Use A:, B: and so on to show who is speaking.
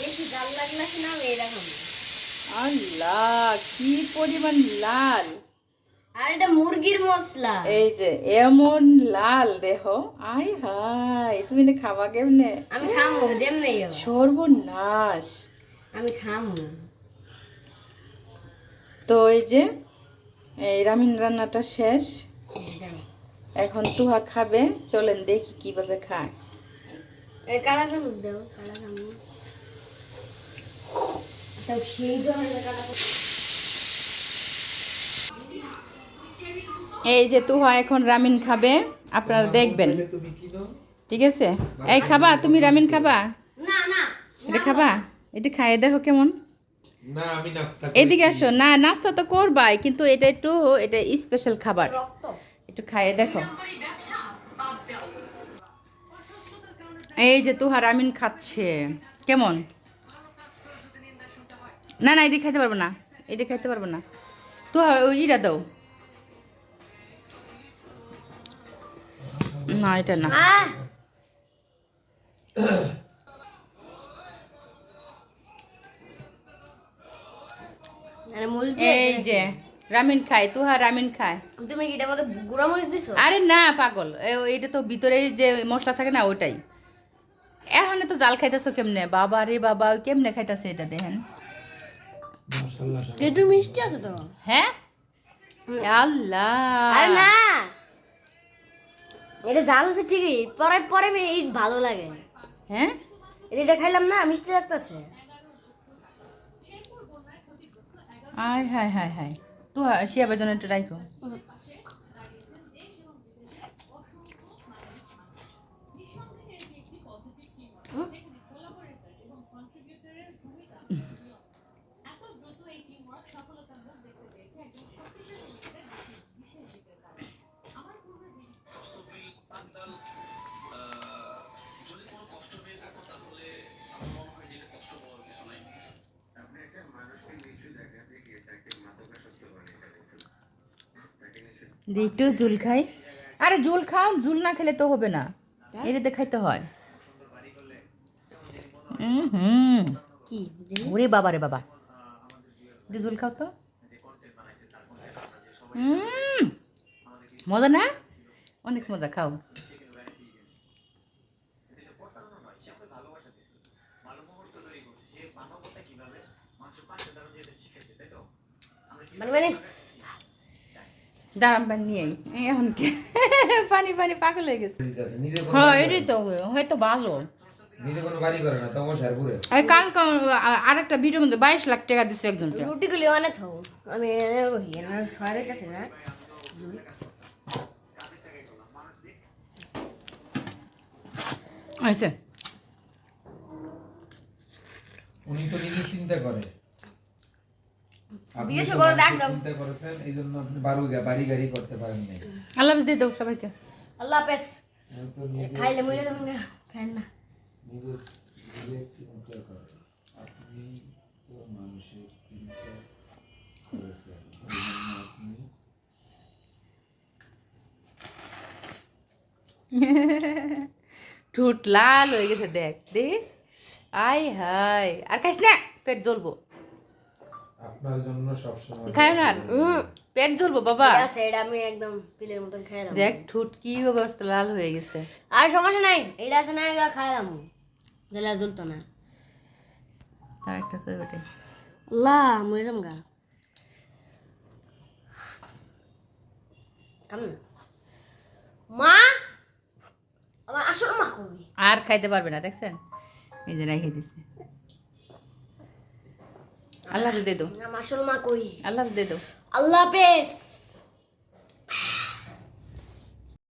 A: বেশি জাল লাগলে না আমি এরকম।
B: আল্লাহ কি পরিমাণ লাল।
A: আর এটা মুরগির মশলা।
B: এই যে এমন লাল দেহ। আই হাই তুমি না খাবা কেমনে?
A: আমি খামু যেমনি
B: সর্বনাশ।
A: আমি খামু।
B: তো এই যে এই রামিন রান্নাটা শেষ। এখন তুহা খাবে। চলেন দেখি কীভাবে খায়।
A: কাড়া চামচ দাও কাড়া চামচ। সেই
B: এই যে তুহা এখন রামিন খাবে আপনারা দেখবেন। ঠিক আছে? এই খাবা তুমি রামিন খাবা?
A: না না
B: এটা খাবা? এটা খাইয়ে দেখো কেমন।
C: না আমি নাস্তা
B: এদিকে আসো। না নাস্তা তো করবাই কিন্তু এটা একটু এটা স্পেশাল খাবার। একটু খাইয়ে দেখো। এই যে তুহার আমিন খাচ্ছে। কেমন? না না এটি খাইতে পারব না এটি খাইতে পারব না। তুহা ইটা ইরা দাও। না এটা না। এই যে রামিন খায় তুহা রামিন খায়।
A: তুমি কি এটার মধ্যে গুঁড়া মরিচ দিছো?
B: আরে না পাগল। এটা তো ভিতরে যে মশলা থাকে না ওটাই এখানে তো জাল খাইতেছো কেমনে? বাবা রে বাবা কেমনে খাইতেছে এটা দেখেন।
A: একটু মিষ্টি আছে তো?
B: হ্যাঁ? আল্লাহ।
A: আরে না! এটা জাল আছে ঠিকই পরে পরে এই ভালো লাগে।
B: হ্যাঁ?
A: এটা খাইলাম না মিষ্টি লাগতেছে।
B: আয় হায় হায় হায়। তু শিয়াবার জন্য একটু রাখো দিয়ে একটু ঝুল খাই। আরে ঝুল খাও ঝুল না খেলে তো হবে না। এটাতে খাইতে হয়। হুম।
A: কি?
B: ওরে বাবা রে বাবা। একটু ঝুল খাও তো। মজা না? অনেক মজা খাও।
A: মানে মানে
B: দাঁড়ান পানি নিয়ে। এখন কি? পানি পানি পাগল হয়ে গেছে। হ্যাঁ এটাই তো হয়তো ভালো।
C: করে- নিজে কোনো বাড়ি করে না তখন শেরপুরে।
B: এই কাল আর একটা ভিডিওর মধ্যে বাইশ লাখ টাকা দিচ্ছে একজনকে।
A: রুটি গুলি অনেক থাও আমি রহি আমার ছয় যাচ্ছে না।
B: আচ্ছা।
C: উনি তো নিজে চিন্তা করে। আপনি
A: জিজ্ঞেস
C: তো
A: করে ডাক দাও।
C: চিন্তা করেছেন? এই জন্য আপনি বাড়ু বাড়ি গাড়ি করতে পারেন নাই।
B: আল্লাহ হাফেজ দিয়ে দাও সবাইকে।
A: আল্লাহ হাফেজ।
C: ও তো নিজে
A: খাইলে মরে যাবেন না খাইন না।
C: নিজে নিজে চিন্তা করে। আপনি তো মানুষের চিন্তা করেছেন। আপনি
B: ঠোঁট লাল হয়ে গেছে দেখ দেখ। আই হাই আর খাইস না পেট জ্বলবো।
C: আপনার জন্য সবসময়
B: খাই না। আর? পেট জ্বলবো বাবা।
A: আছে এটা আমি একদম পিলের মতন খাইলাম
B: দেখ ঠোঁট কি অবস্থা লাল হয়ে গেছে।
A: আর সমস্যা নাই এটা আছে না এটা খাইলাম জ্বলতো না।
B: তার একটা বেটে
A: আল্লাহ মরে যাম গা। মা আমার আসল মা কই?
B: আর খাইতে পারবে না দেখছেন? এই যে রেখে দিছে। আল্লাহ দে দো
A: আমার মা কই?
B: আল্লাহ দে দো
A: আল্লাহ হাফেজ।